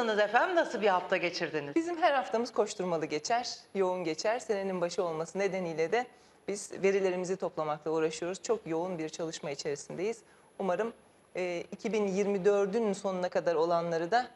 Nasılsınız efendim? Nasıl bir hafta geçirdiniz? Bizim her haftamız koşturmalı geçer, yoğun geçer. Senenin başı olması nedeniyle de biz verilerimizi toplamakla uğraşıyoruz. Çok yoğun bir çalışma içerisindeyiz. Umarım e, 2024'ün sonuna kadar olanları da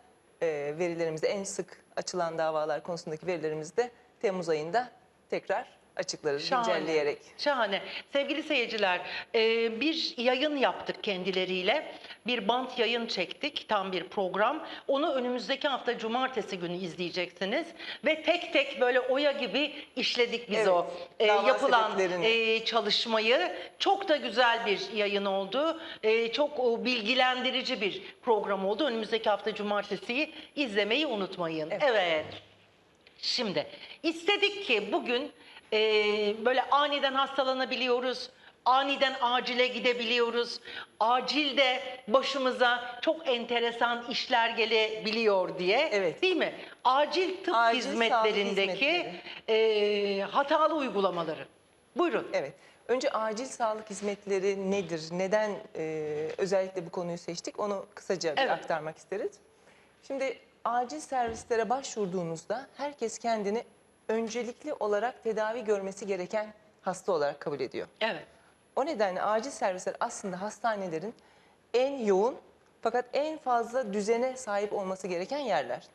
e, verilerimizi en sık açılan davalar konusundaki verilerimizi de Temmuz ayında tekrar açıklarız güncelleyerek. Şahane. Sevgili seyirciler, e, bir yayın yaptık kendileriyle. Bir bant yayın çektik, tam bir program. Onu önümüzdeki hafta cumartesi günü izleyeceksiniz. Ve tek tek böyle oya gibi işledik biz Evet, o e, dava yapılan sebeplerini. e, çalışmayı. Çok da güzel bir yayın oldu. E, çok o, bilgilendirici bir program oldu. Önümüzdeki hafta cumartesiyi izlemeyi unutmayın. Evet. Şimdi istedik ki bugün e, böyle aniden hastalanabiliyoruz. Aniden acile gidebiliyoruz. Acilde başımıza çok enteresan işler gelebiliyor diye. Evet. Değil mi? Acil tıp Acil hizmetlerindeki e, hatalı uygulamaları. Buyurun. Evet. Önce acil sağlık hizmetleri nedir? Neden e, özellikle bu konuyu seçtik? Onu kısaca bir Evet. aktarmak isteriz. Şimdi acil servislere başvurduğunuzda herkes kendini öncelikli olarak tedavi görmesi gereken hasta olarak kabul ediyor. Evet. O nedenle acil servisler aslında hastanelerin en yoğun fakat en fazla düzene sahip olması gereken yerler.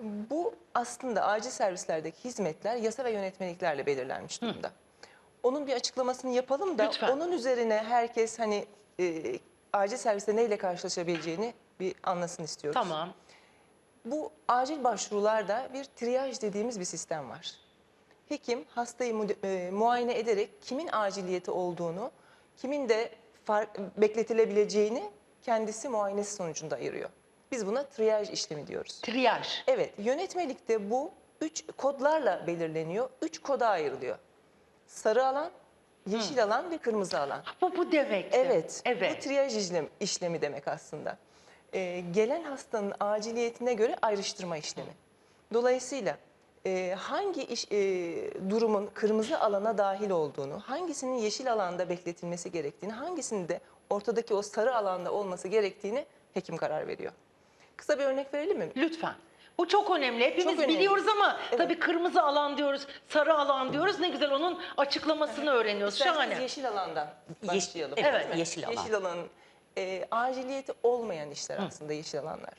Bu aslında acil servislerdeki hizmetler yasa ve yönetmeliklerle belirlenmiş durumda. Onun bir açıklamasını yapalım da Lütfen. onun üzerine herkes hani e, acil serviste neyle karşılaşabileceğini bir anlasın istiyoruz. Tamam. Bu acil başvurularda bir triyaj dediğimiz bir sistem var. Hekim hastayı mu- e, muayene ederek kimin aciliyeti olduğunu, kimin de bekletilebileceğini kendisi muayenesi sonucunda ayırıyor. Biz buna triyaj işlemi diyoruz. Triyaj. Evet, yönetmelikte bu üç kodlarla belirleniyor, üç koda ayrılıyor. Sarı alan, yeşil alan ve kırmızı alan. Bu bu demek. Evet, Evet. bu triyaj işlem, işlemi demek aslında. Ee, gelen hastanın aciliyetine göre ayrıştırma işlemi. Dolayısıyla e, hangi iş, e, durumun kırmızı alana dahil olduğunu, hangisinin yeşil alanda bekletilmesi gerektiğini, hangisinin de ortadaki o sarı alanda olması gerektiğini hekim karar veriyor. Kısa bir örnek verelim mi? Lütfen. Bu çok önemli. Hepimiz Çok önemli. biliyoruz ama Evet. tabii kırmızı alan diyoruz, sarı alan diyoruz. Ne güzel onun açıklamasını öğreniyoruz. İsterseniz Şahane. yeşil alandan başlayalım. evet, değil mi? yeşil alan. Yeşil alanın e, aciliyeti olmayan işler aslında yeşil alanlar.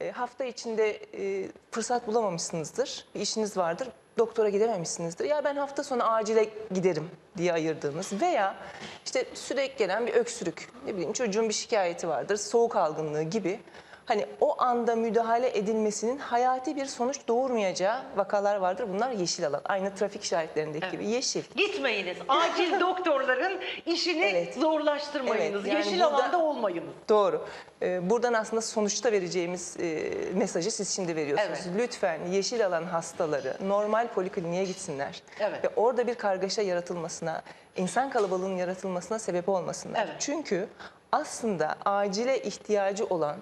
E, hafta içinde e, fırsat bulamamışsınızdır, bir işiniz vardır, doktora gidememişsinizdir. Ya ben hafta sonu acile giderim diye ayırdığınız veya işte sürekli gelen bir öksürük, ne bileyim çocuğun bir şikayeti vardır, soğuk algınlığı gibi. Hani o anda müdahale edilmesinin hayati bir sonuç doğurmayacağı vakalar vardır. Bunlar yeşil alan. Aynı trafik işaretlerindeki gibi yeşil. Gitmeyiniz. Acil doktorların işini Evet. zorlaştırmayınız. Evet, yani Yeşil burada- alanda olmayınız. Doğru. Ee, buradan aslında sonuçta vereceğimiz e, mesajı siz şimdi veriyorsunuz. Evet. Lütfen yeşil alan hastaları normal polikliniğe gitsinler. Evet. Ve orada bir kargaşa yaratılmasına, insan kalabalığının yaratılmasına sebep olmasınlar. Evet. Çünkü aslında acile ihtiyacı olan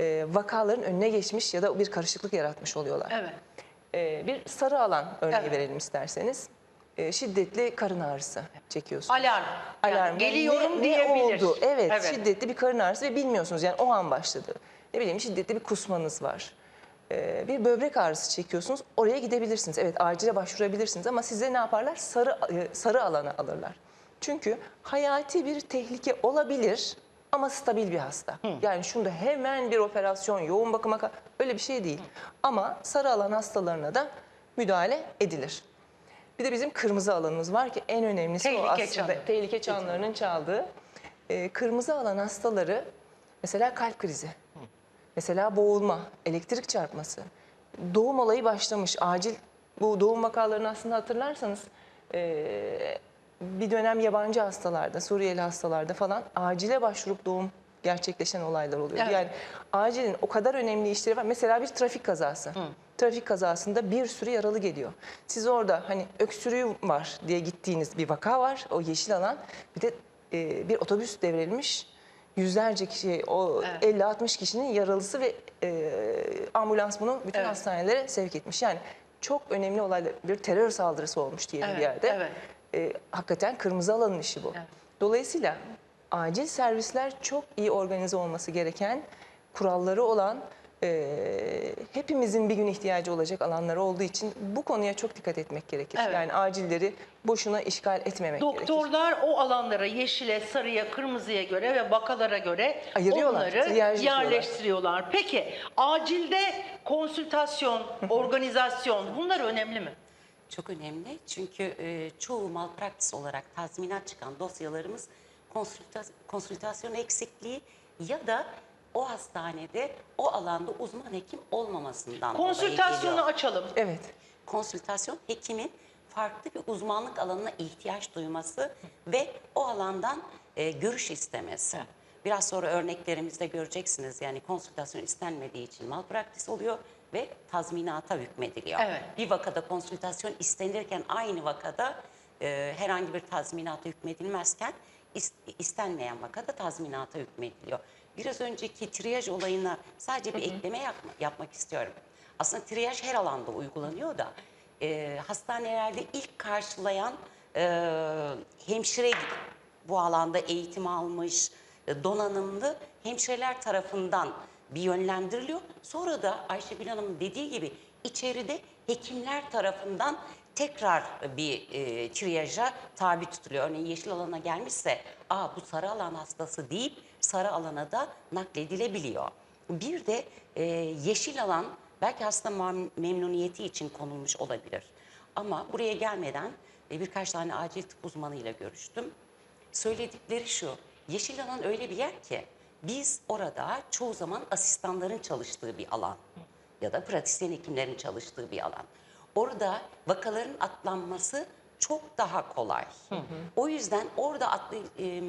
e, vakaların önüne geçmiş ya da bir karışıklık yaratmış oluyorlar. Evet. Ee, bir sarı alan örneği Evet. verelim isterseniz. Ee, şiddetli karın ağrısı çekiyorsunuz. Alarm. Yani Alarm. geliyorum ne, diyebilir. Ne oldu? Evet, şiddetli bir karın ağrısı ve bilmiyorsunuz yani o an başladı. Ne bileyim şiddetli bir kusmanız var. Ee, bir böbrek ağrısı çekiyorsunuz. Oraya gidebilirsiniz. Evet acile başvurabilirsiniz ama size ne yaparlar? Sarı e, sarı alana alırlar. Çünkü hayati bir tehlike olabilir ama stabil bir hasta. Yani şunda hemen bir operasyon, yoğun bakıma öyle bir şey değil. Ama sarı alan hastalarına da müdahale edilir. Bir de bizim kırmızı alanımız var ki en önemlisi o Tehlike aslında. çanı. Tehlike çanlarının çaldığı. Ee, kırmızı alan hastaları mesela kalp krizi, mesela boğulma, elektrik çarpması, doğum olayı başlamış, acil bu doğum vakalarını aslında hatırlarsanız ee, bir dönem yabancı hastalarda, Suriyeli hastalarda falan acile başvurup doğum gerçekleşen olaylar oluyor. Evet. Yani acilin o kadar önemli işleri var. Mesela bir trafik kazası. Trafik kazasında bir sürü yaralı geliyor. Siz orada hani öksürüğü var diye gittiğiniz bir vaka var. O yeşil alan. Bir de e, bir otobüs devrilmiş. Yüzlerce kişi, o Evet. 50-60 kişinin yaralısı ve e, ambulans bunu bütün Evet. hastanelere sevk etmiş. Yani çok önemli olaylar. Bir terör saldırısı olmuş diyelim Evet, bir yerde. evet. E, hakikaten kırmızı alanın işi bu. Evet. Dolayısıyla acil servisler çok iyi organize olması gereken kuralları olan e, hepimizin bir gün ihtiyacı olacak alanları olduğu için bu konuya çok dikkat etmek gerekir. Evet. Yani acilleri boşuna işgal etmemek gerekir. Doktorlar o alanlara yeşile, sarıya, kırmızıya göre ve vakalara göre onları yerleştiriyorlar. Peki acilde konsültasyon, organizasyon bunlar önemli mi? Çok önemli çünkü e, çoğu malpraktis olarak tazminat çıkan dosyalarımız konsülta- konsültasyon eksikliği ya da o hastanede o alanda uzman hekim olmamasından dolayı Konsültasyonu geliyor. açalım. Evet. Konsültasyon hekimin farklı bir uzmanlık alanına ihtiyaç duyması ve o alandan e, görüş istemesi. Biraz sonra örneklerimizde göreceksiniz yani konsültasyon istenmediği için malpraktis oluyor ve tazminata hükmediliyor. Evet. Bir vakada konsültasyon istenirken aynı vakada e, herhangi bir tazminata hükmedilmezken is- istenmeyen vakada tazminata hükmediliyor. Biraz önceki triyaj olayına sadece bir ekleme yapma- yapmak istiyorum. Aslında triyaj her alanda uygulanıyor da e, hastanelerde ilk karşılayan e, hemşire bu alanda eğitim almış, e, donanımlı hemşireler tarafından bir yönlendiriliyor. Sonra da Ayşegül Hanım'ın dediği gibi içeride hekimler tarafından tekrar bir e, triyaja tabi tutuluyor. Örneğin yeşil alana gelmişse, aa bu sarı alan hastası deyip sarı alana da nakledilebiliyor. Bir de e, yeşil alan belki hasta memnuniyeti için konulmuş olabilir. Ama buraya gelmeden e, birkaç tane acil tıp uzmanıyla görüştüm. Söyledikleri şu, yeşil alan öyle bir yer ki biz orada çoğu zaman asistanların çalıştığı bir alan ya da pratisyen hekimlerin çalıştığı bir alan. Orada vakaların atlanması çok daha kolay. O yüzden orada atlı, e,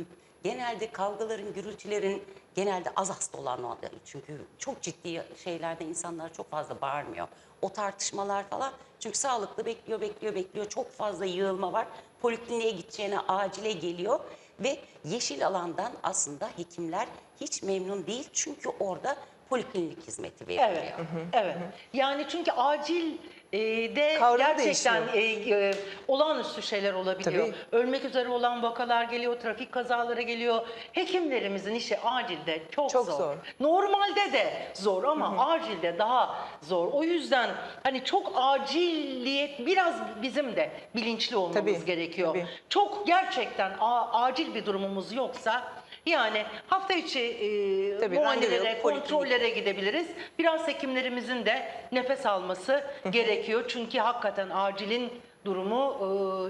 genelde kavgaların, gürültülerin genelde az hasta olan çünkü çok ciddi şeylerde insanlar çok fazla bağırmıyor. O tartışmalar falan çünkü sağlıklı bekliyor, bekliyor, bekliyor. Çok fazla yığılma var. Polikliniğe gideceğine acile geliyor ve yeşil alandan aslında hekimler hiç memnun değil çünkü orada poliklinik hizmeti veriliyor. Evet. Evet. Yani çünkü acil e, de Kavramı gerçekten e, e, olağanüstü şeyler olabiliyor. Tabii. Ölmek üzere olan vakalar geliyor, trafik kazaları geliyor. Hekimlerimizin işi acilde çok, Çok zor. zor. Normalde de zor ama acilde daha zor. O yüzden hani çok acilliyet biraz bizim de bilinçli olmamız Tabii, gerekiyor. tabii. Çok gerçekten a- acil bir durumumuz yoksa yani hafta içi e, Tabii, muayenelere, randevu, kontrollere gidebiliriz. Biraz hekimlerimizin de nefes alması gerekiyor. Çünkü hakikaten acilin durumu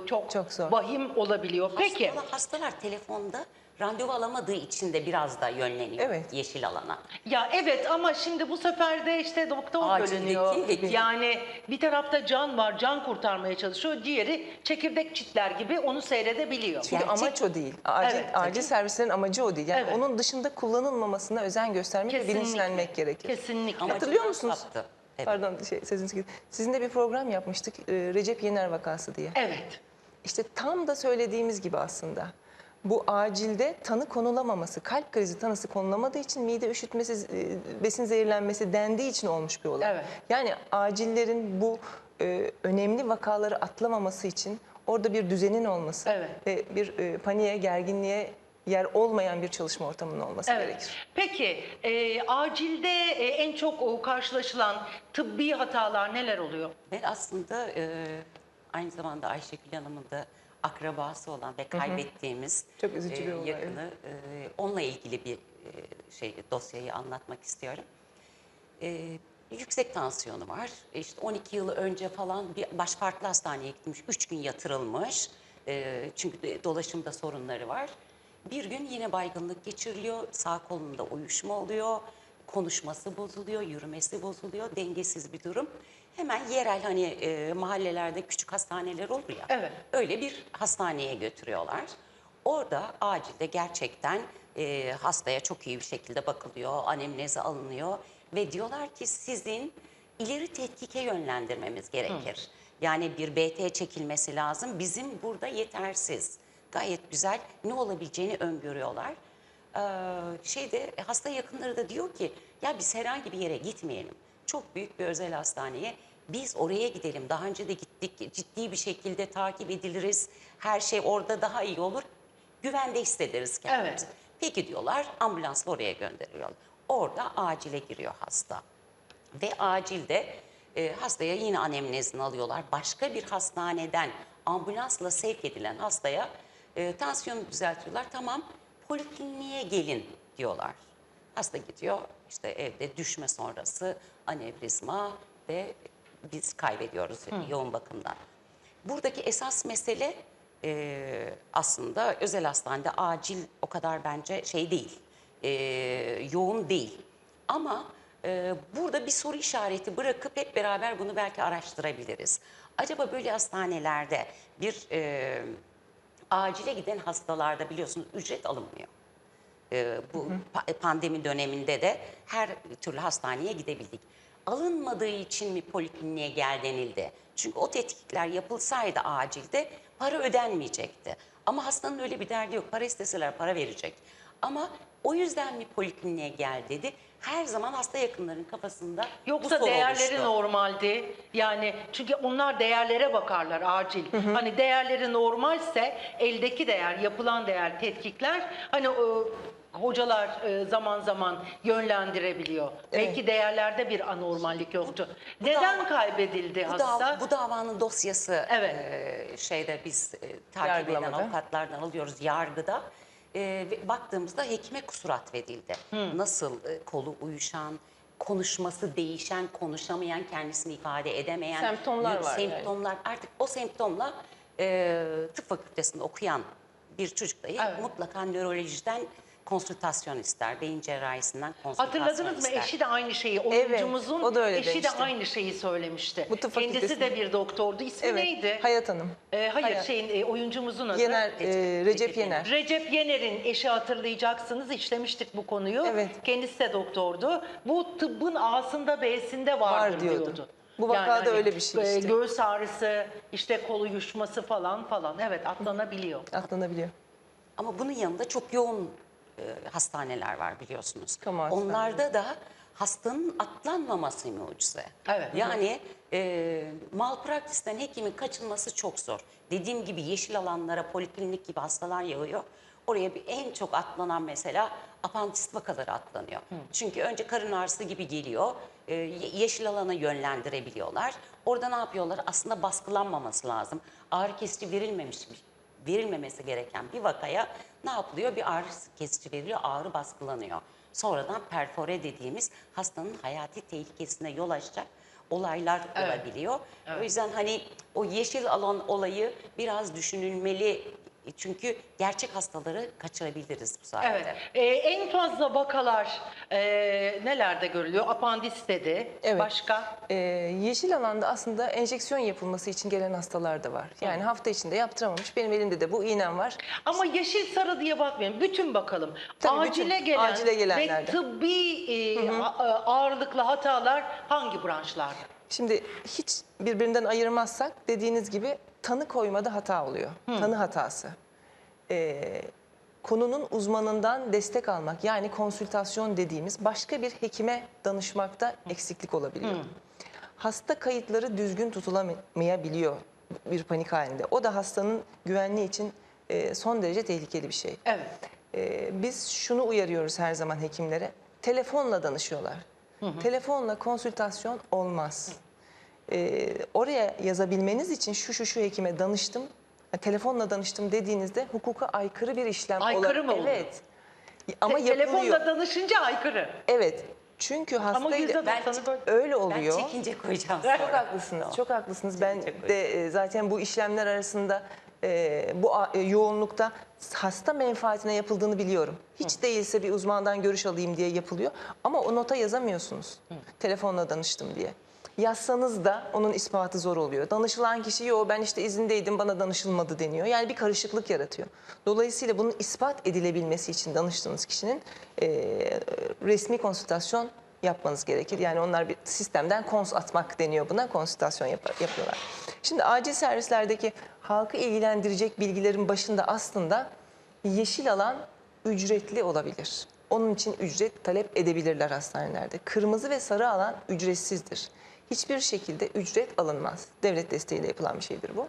e, çok, Çok zor. vahim olabiliyor. Peki. Hastalar, hastalar telefonda randevu alamadığı için de biraz da yönleniyor Evet. yeşil alana. Ya evet ama şimdi bu sefer de işte doktor Acildeki bölünüyor. hekim. Yani bir tarafta can var, can kurtarmaya çalışıyor. Diğeri çekirdek çitler gibi onu seyredebiliyor. Çünkü Gerçek- amaç o değil. Acil, Evet, acil tabii. servislerin amacı o değil. Yani Evet. onun dışında kullanılmamasına özen göstermek ve Kesinlikle. bilinçlenmek gerekir. Kesinlikle. Amacı Hatırlıyor musunuz? saptı. Evet. Pardon şey, sözünüzü kestim. Sizinle bir program yapmıştık. e, Recep Yener vakası diye. Evet. İşte tam da söylediğimiz gibi aslında. Bu acilde tanı konulamaması, kalp krizi tanısı konulamadığı için mide üşütmesi, e, besin zehirlenmesi dendiği için olmuş bir olay. Evet. Yani acillerin bu e, önemli vakaları atlamaması için orada bir düzenin olması Evet. ve bir e, paniğe, gerginliğe yer olmayan bir çalışma ortamının olması Evet. gerekir. Peki e, acilde e, en çok o, karşılaşılan tıbbi hatalar neler oluyor? Ben aslında e, aynı zamanda Ayşegül Hanım'ın da akrabası olan ve kaybettiğimiz Çok üzücü bir olay, yakını e, onunla ilgili bir e, şey dosyayı anlatmak istiyorum. E, yüksek tansiyonu var. E, İşte 12 yıl önce falan bir baş farklı hastaneye gitmiş. 3 gün yatırılmış. E, çünkü de- dolaşımda sorunları var. Bir gün yine baygınlık geçiriliyor. Sağ kolunda uyuşma oluyor. Konuşması bozuluyor, yürümesi bozuluyor. Dengesiz bir durum. Hemen yerel hani e, mahallelerde küçük hastaneler olur ya. Evet. Öyle bir hastaneye götürüyorlar. Orada acilde gerçekten e, hastaya çok iyi bir şekilde bakılıyor, anemnezi alınıyor ve diyorlar ki sizin ileri tetkike yönlendirmemiz gerekir. Yani bir BT çekilmesi lazım. Bizim burada yetersiz. Gayet güzel ne olabileceğini öngörüyorlar. Ee, şeyde hasta yakınları da diyor ki ya biz herhangi bir yere gitmeyelim. Çok büyük bir özel hastaneye biz oraya gidelim. Daha önce de gittik. Ciddi bir şekilde takip ediliriz. Her şey orada daha iyi olur. Güvende hissederiz kendimizi. Evet. Peki diyorlar ambulansla oraya gönderiyorlar. Orada acile giriyor hasta. Ve acilde e, hastaya yine anemnezini alıyorlar. Başka bir hastaneden ambulansla sevk edilen hastaya e, tansiyonu düzeltiyorlar. Tamam polikliniğe gelin diyorlar. Hasta gidiyor işte evde düşme sonrası anevrizma ve biz kaybediyoruz yoğun bakımdan. Buradaki esas mesele e, aslında özel hastanede acil o kadar bence şey değil, e, yoğun değil. Ama e, burada bir soru işareti bırakıp hep beraber bunu belki araştırabiliriz. Acaba böyle hastanelerde bir e, acile giden hastalarda biliyorsunuz ücret alınmıyor. Ee, bu pa- pandemi döneminde de her türlü hastaneye gidebildik. Alınmadığı için mi polikliniğe gel denildi? Çünkü o tetkikler yapılsaydı acilde para ödenmeyecekti. Ama hastanın öyle bir derdi yok. Para isteseler para verecek. Ama o yüzden mi polikliniğe gel dedi? Her zaman hasta yakınların kafasında bu Yoksa soru değerleri oluştu. normaldi. Yani çünkü onlar değerlere bakarlar acil. Hani değerleri normalse eldeki değer, yapılan değer, tetkikler hani o, hocalar e, zaman zaman yönlendirebiliyor. Belki değerlerde bir anormallik yoktu. Neden dava- kaybedildi Bu, hasta? dav- bu davanın dosyası Evet. e, şeyde biz e, takip eden avukatlardan alıyoruz yargıda. E, baktığımızda hekime kusur atfedildi. Nasıl e, kolu uyuşan, konuşması değişen, konuşamayan, kendisini ifade edemeyen Semptomlar var yani. Semptomlar artık o semptomla e, tıp fakültesinde okuyan bir çocuk dahi Evet. mutlaka nörolojiden konsültasyon ister. Beyin cerrahisinden konsültasyon Hatırladınız mı? ister. Eşi de aynı şeyi, oyuncumuzun o da öyle eşi de demişti. aynı şeyi söylemişti. Bu tıp Kendisi de fakültesinde. bir doktordu. İsmi Evet. neydi? Hayat Hanım. Ee, hayır, Hayat. şeyin e, oyuncumuzun adı. Yener, Recep- e, Recep Yener. Recep Yener'in eşi hatırlayacaksınız. işlemiştik bu konuyu. Evet. Kendisi de doktordu. Bu tıbbın A'sında B'sinde vardır Var diyordu. diyordu. Bu vakada öyle bir şey e, işte. Göğüs ağrısı, işte kol uyuşması falan falan. Evet atlanabiliyor. Atlanabiliyor. Ama bunun yanında çok yoğun e, hastaneler var biliyorsunuz. Kamu hastaneleri. Onlarda da hastanın atlanmaması mucize. Evet. Yani e, malpraktisten hekimin kaçınması çok zor. Dediğim gibi yeşil alanlara poliklinik gibi hastalar yağıyor. Oraya bir en çok atlanan mesela apandisit vakaları atlanıyor. Çünkü önce karın ağrısı gibi geliyor. e, ye- yeşil alana yönlendirebiliyorlar. Orada ne yapıyorlar? Aslında baskılanmaması lazım. Ağrı kesici verilmemiş verilmemesi gereken bir vakaya ne yapılıyor? Bir ağrı kesici veriliyor, ağrı baskılanıyor. Sonradan perfore dediğimiz hastanın hayati tehlikesine yol açacak olaylar olabiliyor. O yüzden hani o yeşil alan olayı biraz düşünülmeli. Çünkü gerçek hastaları kaçırabiliriz bu sayede. Evet. Ee, en fazla vakalar e, nelerde görülüyor? Apandis dedi. Evet. Başka? Ee, yeşil alanda aslında enjeksiyon yapılması için gelen hastalar da var. Yani hafta içinde yaptıramamış. Benim elimde de bu iğnem var. Ama yeşil sarı diye bakmayın. Bütün bakalım. Tabii acile bütün, gelen acile ve gelenlerde. tıbbi e, a- ağırlıklı hatalar hangi branşlarda? Şimdi hiç birbirinden ayırmazsak dediğiniz gibi tanı koymada hata oluyor. Tanı hatası. Ee, konunun uzmanından destek almak yani konsültasyon dediğimiz başka bir hekime danışmakta eksiklik olabiliyor. Hasta kayıtları düzgün tutulamayabiliyor bir panik halinde. O da hastanın güvenliği için e, son derece tehlikeli bir şey. Evet. Ee, biz şunu uyarıyoruz her zaman hekimlere. Telefonla danışıyorlar. Telefonla konsültasyon olmaz. Ee, oraya yazabilmeniz için şu şu şu hekime danıştım, ha, telefonla danıştım dediğinizde hukuka aykırı bir işlem Aykırı olabilir. mı oluyor? Evet. Ama Te- yapılıyor. Telefonla danışınca aykırı. Evet. Çünkü Ama hasta yüzde Ben- doksanı böyle. öyle oluyor. Ben çekince koyacağım Çok sonra. haklısınız, Tamam. çok haklısınız. Ben Çok de e, zaten bu işlemler arasında e, bu a- e, yoğunlukta hasta menfaatine yapıldığını biliyorum. Hiç değilse bir uzmandan görüş alayım diye yapılıyor. Ama o nota yazamıyorsunuz. Telefonla danıştım diye. Yazsanız da onun ispatı zor oluyor. Danışılan kişi yo ben işte izindeydim bana danışılmadı deniyor. Yani bir karışıklık yaratıyor. Dolayısıyla bunun ispat edilebilmesi için danıştığınız kişinin e, resmi konsültasyon yapmanız gerekir. Yani onlar bir sistemden kons atmak deniyor buna. Konsültasyon yap- yapıyorlar. Şimdi acil servislerdeki halkı ilgilendirecek bilgilerin başında aslında yeşil alan ücretli olabilir. Onun için ücret talep edebilirler hastanelerde. Kırmızı ve sarı alan ücretsizdir. Hiçbir şekilde ücret alınmaz. Devlet desteğiyle yapılan bir şeydir bu.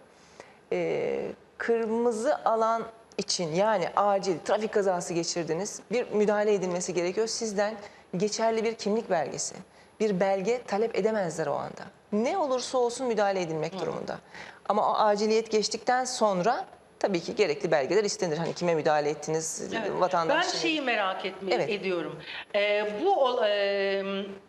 Ee, kırmızı alan için yani acil trafik kazası geçirdiniz bir müdahale edilmesi gerekiyor. Sizden geçerli bir kimlik belgesi, bir belge talep edemezler o anda. Ne olursa olsun müdahale edilmek durumunda. Ama o aciliyet geçtikten sonra tabii ki gerekli belgeler istenir. Hani kime müdahale ettiniz, Evet. vatandaş. Ben şeyi merak etme, Evet. ediyorum. Ee, bu e,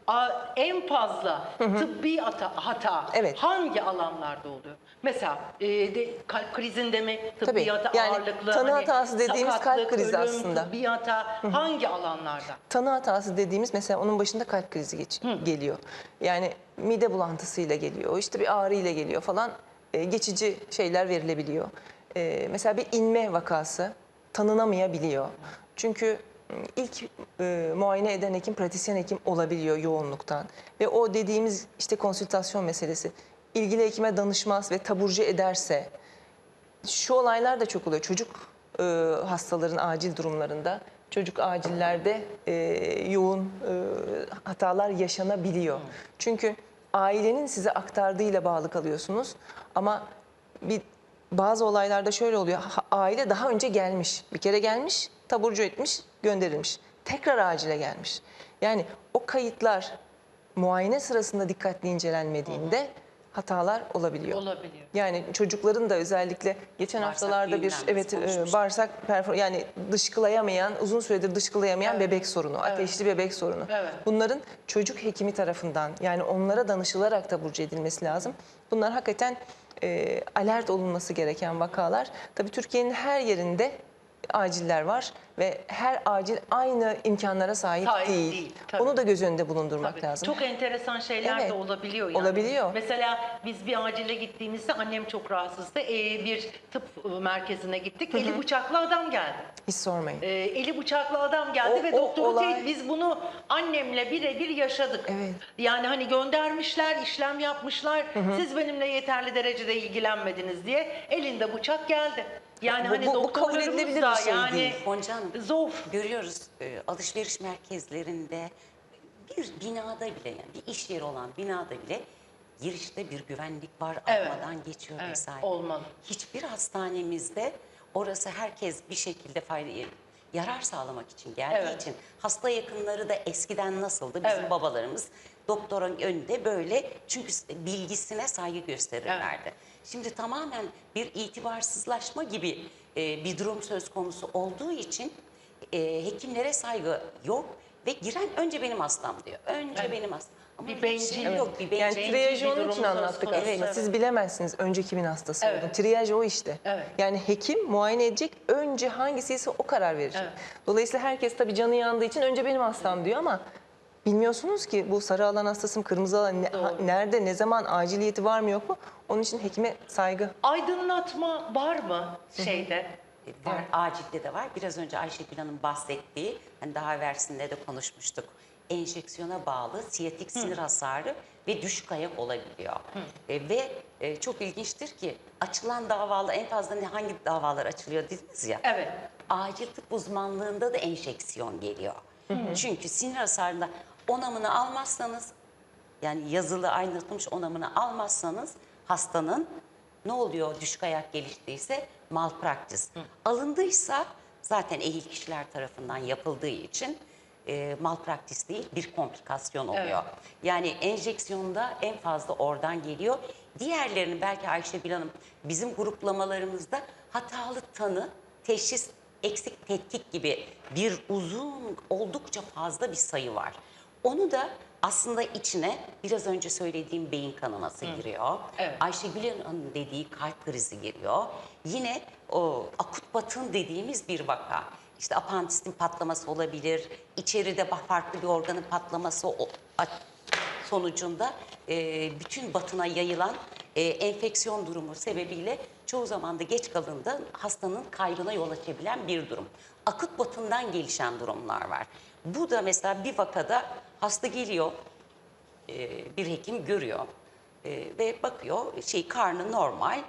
a- en fazla tıbbi hata, hata Evet. hangi alanlarda oluyor? Mesela e, de, kalp krizinde mi tıbbi Tabii, hata yani ağırlıklı? tanı hani hatası dediğimiz kalp sakatlık, krizi ölüm, aslında. Tıbbi hata hangi alanlarda? Tanı hatası dediğimiz mesela onun başında kalp krizi geç- geliyor. Yani mide bulantısıyla geliyor, işte bir ağrı ile geliyor falan e, geçici şeyler verilebiliyor. E, mesela bir inme vakası tanınamayabiliyor. Çünkü m, ilk e, muayene eden hekim pratisyen hekim olabiliyor yoğunluktan. Ve o dediğimiz işte konsültasyon meselesi ilgili hekime danışmaz ve taburcu ederse şu olaylar da çok oluyor. Çocuk e, hastaların acil durumlarında, çocuk acillerde e, yoğun e, hatalar yaşanabiliyor. Çünkü ailenin size aktardığıyla bağlı kalıyorsunuz. Ama bir bazı olaylarda şöyle oluyor. ha- aile daha önce gelmiş, bir kere gelmiş, taburcu etmiş, gönderilmiş. Tekrar acile gelmiş. Yani o kayıtlar muayene sırasında dikkatli incelenmediğinde hatalar olabiliyor. Olabiliyor. Yani çocukların da özellikle geçen Bağırsak haftalarda bir evet e, konuşmuştuk. bağırsak perfor- yani dışkılayamayan, uzun süredir dışkılayamayan bebek sorunu, ateşli bebek sorunu. Evet. Bunların çocuk hekimi tarafından yani onlara danışılarak taburcu edilmesi lazım. Bunlar hakikaten e, alert olunması gereken vakalar. Tabii Türkiye'nin her yerinde aciller var ve her acil aynı imkanlara sahip, Sahip değil. değil, tabii. Onu da göz önünde bulundurmak Tabii. lazım. Çok enteresan şeyler Evet. de olabiliyor yani. Olabiliyor. Mesela biz bir acile gittiğimizde annem çok rahatsızdı. Ee, bir tıp e, merkezine gittik. Eli bıçaklı adam geldi. Hiç sormayın. Ee, eli bıçaklı adam geldi O- ve o doktor olay- teyit biz bunu annemle birebir yaşadık. Evet. Yani hani göndermişler, işlem yapmışlar. Siz benimle yeterli derecede ilgilenmediniz diye elinde bıçak geldi. Yani Bu- hani bu- bu kabul doktorlarımız edilebilir da bir şey yani değil. Gonca Hanım, zor. görüyoruz e, alışveriş merkezlerinde bir binada bile yani bir iş yeri olan binada bile girişte bir güvenlik var Evet. almadan geçiyor Evet, vesaire. olmalı. Hiçbir hastanemizde orası herkes bir şekilde fayda yarar sağlamak için geldiği Evet. için hasta yakınları da eskiden nasıldı bizim Evet. babalarımız doktorun önünde böyle çünkü bilgisine saygı gösterirlerdi. Şimdi tamamen bir itibarsızlaşma gibi e, bir durum söz konusu olduğu için e, hekimlere saygı yok ve giren önce benim hastam diyor. Önce Evet. benim hastam. Ama Bir şey bencil- yok. Bir Yani bencil. Bencil triyajı bir onun için anlattık aslında. evet. Siz bilemezsiniz önce kimin hastası Evet. olduğunu. Triyaj o işte. Evet. Yani hekim muayene edecek, önce hangisi ise o karar verecek. Evet. Dolayısıyla herkes tabii canı yandığı için önce benim hastam diyor ama bilmiyorsunuz ki bu sarı alan hastası mı, kırmızı alan ne- ha- nerede, ne zaman, aciliyeti var mı yok mu? Onun için hekime saygı. Aydınlatma var mı şeyde? Var, acilde de var. Biraz önce Ayşegül Hanım bahsettiği, hani daha evversinde de konuşmuştuk. Enjeksiyona bağlı siyatik sinir hasarı ve düşük ayak olabiliyor. E, ve e, çok ilginçtir ki açılan davalar en fazla ne hangi davalar açılıyor dediniz ya. Evet. Acil tıp uzmanlığında da enjeksiyon geliyor. Çünkü sinir hasarında onamını almazsanız yani yazılı ayrınlatılmış onamını almazsanız hastanın ne oluyor düşük ayak geliştiyse malpraktis. Alındıysa zaten ehil kişiler tarafından yapıldığı için e, malpraktis değil bir komplikasyon oluyor. Evet. Yani enjeksiyonda en fazla oradan geliyor. Diğerlerini belki Ayşegül Hanım bizim gruplamalarımızda hatalı tanı, teşhis, eksik tetkik gibi bir uzun oldukça fazla bir sayı var. Onu da aslında içine biraz önce söylediğim beyin kanaması giriyor. Evet. Ayşegül Hanım'ın dediği kalp krizi giriyor. Yine o akut batın dediğimiz bir vaka. İşte apandisin patlaması olabilir, içeride farklı bir organın patlaması sonucunda e, bütün batına yayılan e, enfeksiyon durumu sebebiyle çoğu zaman da geç kalında hastanın kaybına yol açabilen bir durum. Akut batından gelişen durumlar var. Bu da mesela bir vakada hasta geliyor, e, bir hekim görüyor e, ve bakıyor şey karnı normal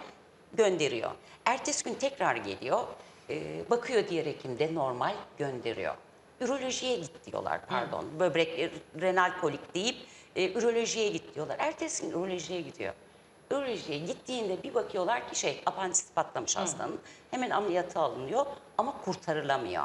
gönderiyor. Ertesi gün tekrar geliyor, e, bakıyor diğer hekim de normal gönderiyor. Ürolojiye git diyorlar pardon. Böbrek renal kolik deyip e, ürolojiye git diyorlar. Ertesi gün ürolojiye gidiyor. Ürolojiye gittiğinde bir bakıyorlar ki şey apandisit patlamış hastanın. Hemen ameliyata alınıyor ama kurtarılamıyor.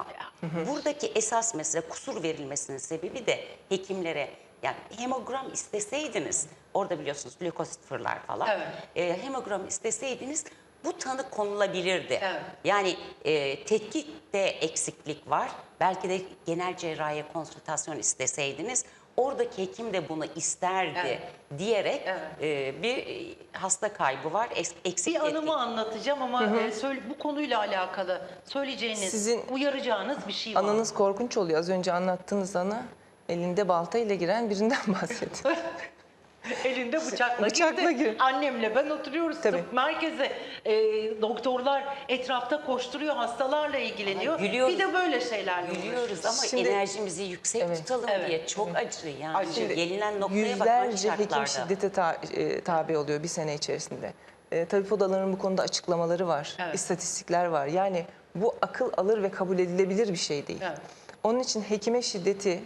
Buradaki esas mesele kusur verilmesinin sebebi de hekimlere Yani hemogram isteseydiniz, orada biliyorsunuz lökosit fırlar falan. Evet. E, hemogram isteseydiniz bu tanı konulabilirdi. Evet. Yani e, tetkikte eksiklik var. Belki de genel cerrahiye konsültasyon isteseydiniz oradaki hekim de bunu isterdi Evet. diyerek Evet. e, bir e, hasta kaybı var. Eksik Bir anımı anlatacağım ama e, söyle, bu konuyla alakalı söyleyeceğiniz, Sizin uyaracağınız bir şey var. Ananız korkunç oluyor. Az önce anlattığınız ana elinde balta ile giren birinden bahsediyor. Elinde bıçakla, Bıçakla girdi. gir. Annemle ben oturuyoruz Tabii. tıp merkeze. E, doktorlar etrafta koşturuyor, hastalarla ilgileniyor. Ama gülüyoruz. Bir de böyle şeyler Gülüyoruz ama Şimdi- enerjimizi yüksek Evet. tutalım Evet. diye çok acı yani. Acı. Şimdi gelinen noktaya bakmak Yüzlerce hekim şiddete ta- e, tabi oluyor bir sene içerisinde. E, tabip odalarının bu konuda açıklamaları var, Evet. istatistikler var. Yani bu akıl alır ve kabul edilebilir bir şey değil. Evet. Onun için hekime şiddeti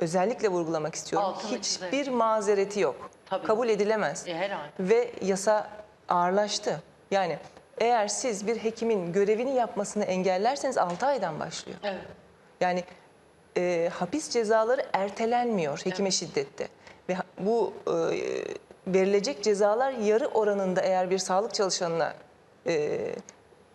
özellikle vurgulamak istiyorum. Altını Hiçbir çizelim. mazereti yok. Tabii. Kabul edilemez. E, herhalde. Ve yasa ağırlaştı. Yani eğer siz bir hekimin görevini yapmasını engellerseniz 6 aydan başlıyor. Evet. Yani e, hapis cezaları ertelenmiyor hekime şiddette. Ve bu e, verilecek cezalar yarı oranında eğer bir sağlık çalışanına e,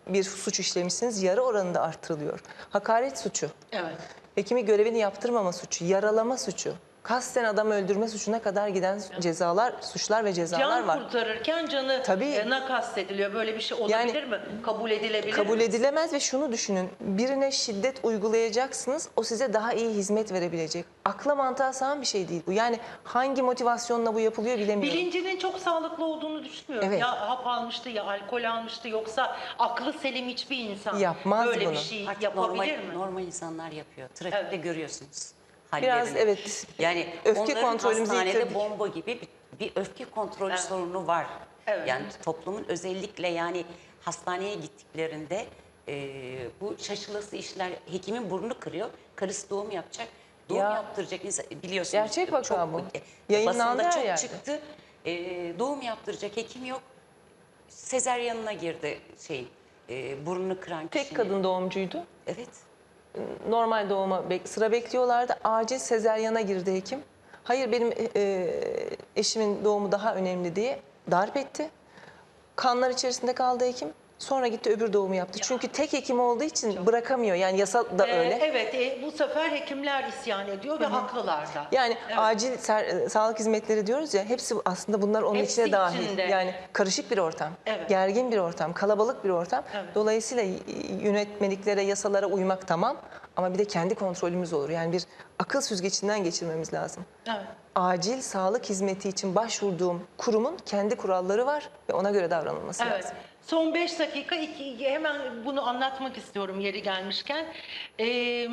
bir suç işlemişsiniz yarı oranında arttırılıyor. Hakaret suçu, Evet. Hekimi görevini yaptırmama suçu, yaralama suçu, kasten adam öldürme suçuna kadar giden cezalar, suçlar ve cezalar Can var. kurtarırken canı Tabii. e, nakast ediliyor. Böyle bir şey olabilir Yani- mi? Kabul edilebilir Kabul mi? edilemez ve şunu düşünün. Birine şiddet uygulayacaksınız. O size daha iyi hizmet verebilecek. Akla mantığa sığan bir şey değil bu. Yani hangi motivasyonla bu yapılıyor bilemiyorum. Bilincinin çok sağlıklı olduğunu düşünmüyorum. Evet. Ya hap almıştı ya alkol almıştı yoksa aklı selim hiçbir insan Yapmaz böyle bir bunu. şey Artık yapabilir normal, mi? normal insanlar yapıyor. Trafikte Evet. görüyorsunuz. Biraz evet, Yani öfke onların hastanede yitirdik. bomba gibi bir, bir öfke kontrolü Evet. sorunu var. Evet. Yani toplumun özellikle yani hastaneye gittiklerinde e, bu şaşılası işler hekimin burnunu kırıyor. Karısı doğum yapacak. Doğum Ya. yaptıracak insan biliyorsunuz. Gerçek vaka çok, bu. e, Yayınlandı Basında çok yerde. çıktı. E, doğum yaptıracak hekim yok. Sezeryanına girdi şey e, burnunu kıran Tek kişinin. kadın doğumcuydu. Evet. Normal doğuma sıra bekliyorlardı. Acil sezeryana girdi hekim. Hayır benim e, eşimin doğumu daha önemli diye darp etti. Kanlar içerisinde kaldı hekim. Sonra gitti öbür doğumu yaptı. Çünkü tek hekim olduğu için bırakamıyor. Yani yasa da Ee, öyle. Evet e, bu sefer hekimler isyan ediyor ve haklılar da. Yani Evet. acil ser- e, sağlık hizmetleri diyoruz ya hepsi aslında bunlar onun Hepsi içine dahil. içinde. Yani karışık bir ortam, Evet. gergin bir ortam, kalabalık bir ortam. Evet. Dolayısıyla yönetmeliklere, yasalara uymak tamam ama bir de kendi kontrolümüz olur. Yani bir akıl süzgecinden geçirmemiz lazım. Evet. Acil sağlık hizmeti için başvurduğum kurumun kendi kuralları var ve ona göre davranılması Evet. lazım. Son 5 dakika iki, hemen bunu anlatmak istiyorum yeri gelmişken. Ee,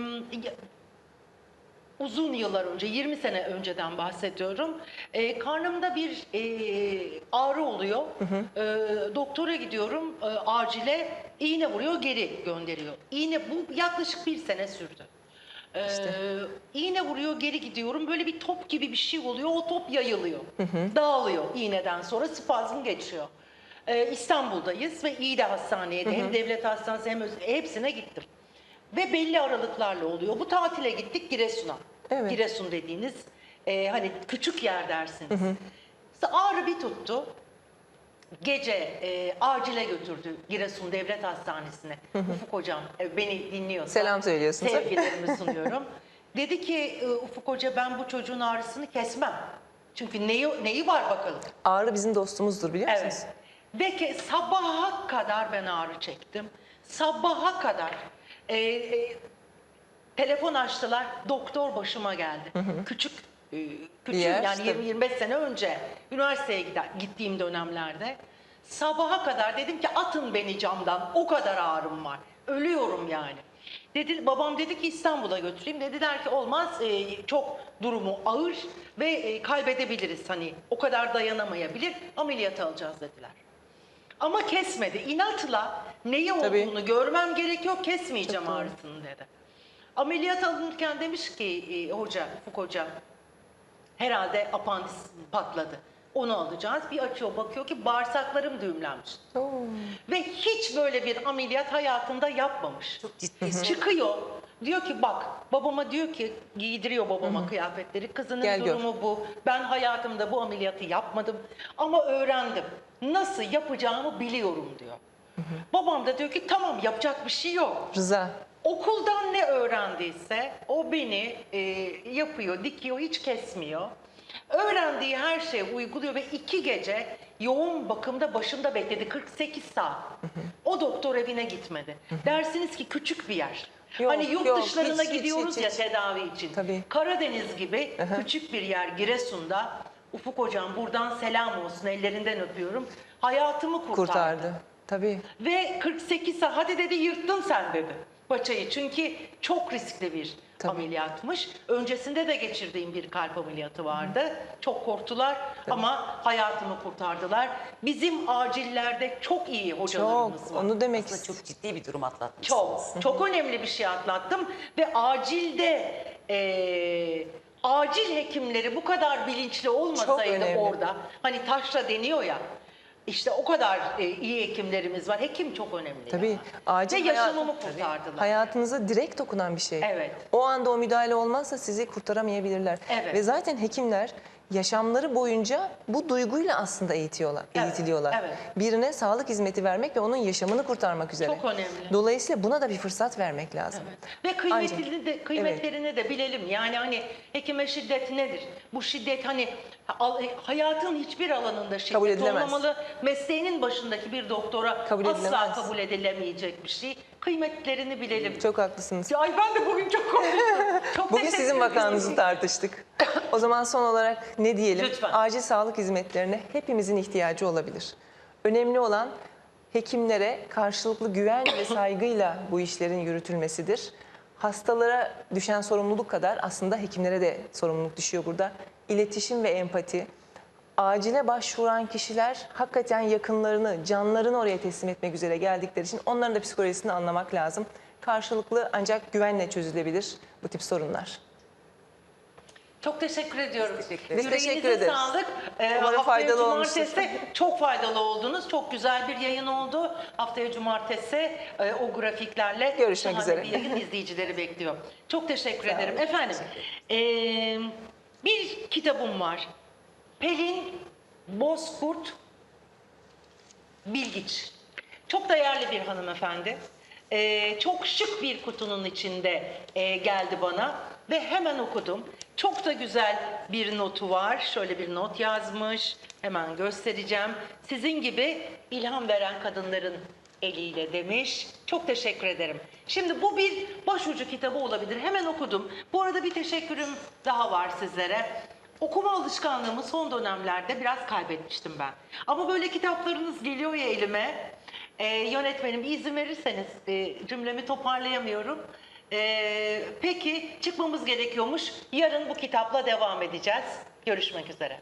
uzun yıllar önce, 20 sene önceden bahsediyorum. Ee, karnımda bir e, ağrı oluyor. Ee, doktora gidiyorum, e, acile iğne vuruyor, geri gönderiyor. İğne bu yaklaşık bir sene sürdü. Ee, iğne vuruyor, geri gidiyorum. Böyle bir top gibi bir şey oluyor. O top yayılıyor. Dağılıyor iğneden sonra spazm geçiyor. Ee, İstanbul'dayız ve iyi de hastaneye de hem devlet hastanesi hem öz- hepsine gittim. Ve belli aralıklarla oluyor. Bu tatile gittik Giresun'a. Evet. Giresun dediğiniz e, hani küçük yer dersiniz. İşte ağrı bir tuttu. Gece e, acile götürdü Giresun Devlet Hastanesi'ne. Ufuk Hocam e, beni dinliyorsa. Selam söylüyorsunuz. Sevgilerimi sunuyorum. Dedi ki e, Ufuk Hoca ben bu çocuğun ağrısını kesmem. Çünkü neyi, neyi var bakalım. Ağrı bizim dostumuzdur biliyor musunuz? Evet. Ve ki sabaha kadar ben ağrı çektim. Sabaha kadar. e, e, telefon açtılar. Doktor başıma geldi. Küçük e, küçük yer, yani tabii. 20-25 sene önce üniversiteye gider, gittiğim dönemlerde sabaha kadar dedim ki atın beni camdan. O kadar ağrım var. Ölüyorum yani. Dedi, babam dedi ki İstanbul'a götüreyim. Dediler ki olmaz e, çok durumu ağır ve e, kaybedebiliriz hani o kadar dayanamayabilir ameliyata alacağız dediler. Ama kesmedi. İnatla neyi Tabii. olduğunu görmem gerekiyor kesmeyeceğim ağrısını dedi. Ameliyat alınırken demiş ki e, hoca, Ufuk hoca herhalde apandis patladı. Onu alacağız. Bir açıyor bakıyor ki bağırsaklarım düğümlenmiş. Oo. Ve hiç böyle bir ameliyat hayatında yapmamış. Çok ciddi. Çıkıyor. Diyor ki bak babama diyor ki giydiriyor babama kıyafetleri. Kızının Gel gör. durumu bu. Ben hayatımda bu ameliyatı yapmadım ama öğrendim. Nasıl yapacağımı biliyorum diyor. Babam da diyor ki tamam yapacak bir şey yok. Rıza. Okuldan ne öğrendiyse o beni e, yapıyor, dikiyor, hiç kesmiyor. Öğrendiği her şeyi uyguluyor ve iki gece yoğun bakımda başında bekledi 48 saat. O doktor evine gitmedi. Dersiniz ki küçük bir yer. Yok, hani yurt yok, dışlarına hiç, hiç, gidiyoruz hiç, ya hiç. tedavi için. Tabii. Karadeniz gibi küçük bir yer Giresun'da. Ufuk hocam buradan selam olsun ellerinden öpüyorum. Hayatımı kurtardı. Kurtardı. Tabii. Ve 48 saat hadi dedi yırttın sen dedi paçayı. Çünkü çok riskli bir Tabii. ameliyatmış. Öncesinde de geçirdiğim bir kalp ameliyatı vardı. Çok korktular ama hayatımı kurtardılar. Bizim acillerde çok iyi Çok. hocalarımız var. Onu demek Aslında çok ciddi bir durum atlatmışsınız. Çok, çok önemli bir şey atlattım ve acilde eee, acil hekimleri bu kadar bilinçli olmasaydı orada, hani taşra deniyor ya, işte o kadar e, iyi hekimlerimiz var. Hekim çok önemli. Tabii. ya. Acil Ve yaşamımı kurtardılar. hayatınıza direkt dokunan bir şey. Evet. O anda o müdahale olmazsa sizi kurtaramayabilirler. Evet. Ve zaten hekimler yaşamları boyunca bu duyguyla aslında eğitiyorlar, Evet, eğitiliyorlar. evet. Birine sağlık hizmeti vermek ve onun yaşamını kurtarmak üzere. Çok önemli. Dolayısıyla buna da bir fırsat vermek lazım. Ve kıymetini de kıymetlerini de bilelim. Yani hani hekime şiddet nedir? Bu şiddet hani hayatın hiçbir alanında şiddet Kabul edilemez. olmamalı. Mesleğinin başındaki bir doktora Kabul asla edilemez. kabul edilemeyecek bir şey. Kıymetlerini bilelim. Çok haklısınız. Ya, Ay ben de bugün çok konuştum. Çok Bugün sizin vakanızı tartıştık. O zaman son olarak ne diyelim? Lütfen. Acil sağlık hizmetlerine hepimizin ihtiyacı olabilir. Önemli olan hekimlere karşılıklı güven ve saygıyla bu işlerin yürütülmesidir. Hastalara düşen sorumluluk kadar aslında hekimlere de sorumluluk düşüyor burada. İletişim ve empati. Acile başvuran kişiler hakikaten yakınlarını, canlarını oraya teslim etmek üzere geldikleri için onların da psikolojisini anlamak lazım. Karşılıklı ancak güvenle çözülebilir bu tip sorunlar. Çok teşekkür ediyorum. teşekkür ederiz. Teşekkür ederiz. sağlık. Ee, Umarım haftaya faydalı cumartesi çok faydalı oldunuz. Çok güzel bir yayın oldu. Haftaya cumartesi e, o grafiklerle Görüşmek üzere. bir yayın izleyicileri bekliyor. Çok teşekkür ederim. Efendim e, bir kitabım var. Pelin Bozkurt Bilgiç. Çok değerli bir hanımefendi. Ee, çok şık bir kutunun içinde e, geldi bana ve hemen okudum. Çok da güzel bir notu var. Şöyle bir not yazmış. Hemen göstereceğim. Sizin gibi ilham veren kadınların eliyle demiş. Çok teşekkür ederim. Şimdi bu bir başucu kitabı olabilir. Hemen okudum. Bu arada bir teşekkürüm daha var sizlere. Okuma alışkanlığımı son dönemlerde biraz kaybetmiştim ben. Ama böyle kitaplarınız geliyor ya elime. Ee, yönetmenim izin verirseniz e, cümlemi toparlayamıyorum. Ee, peki çıkmamız gerekiyormuş. Yarın bu kitapla devam edeceğiz. Görüşmek üzere.